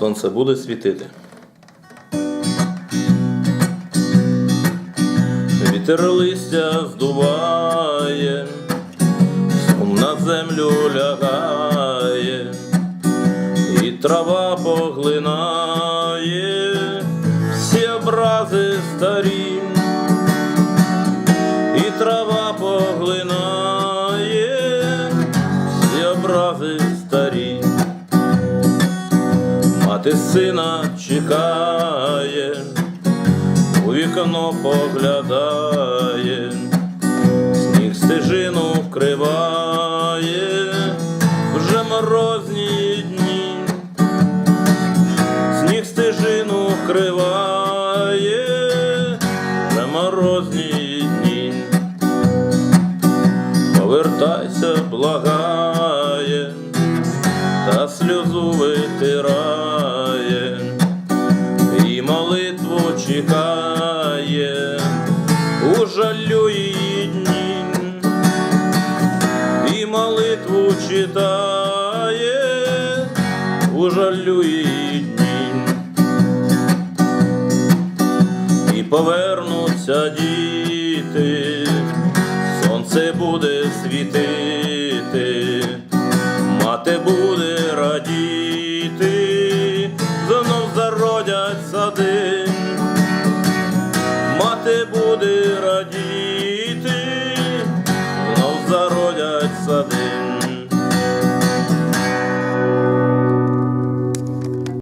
сонце буде світити. Вітер листя здуває, сум на землю лягає, і трава поглинає всі образи старі, і трава поглинає всі образи старі. Мати сина чекає, у вікно поглядає, сніг стежину вкриває, вже морозні дні, сніг стежину вкриває, вже морозні дні. Повертайся, благає, та сльозу витирає, чекає у жалю її дні, і молитву читає у жалю її дні, і повернуться діти, сонце буде світити, мати буде радіти, знов зародять сади, ти буде радіти.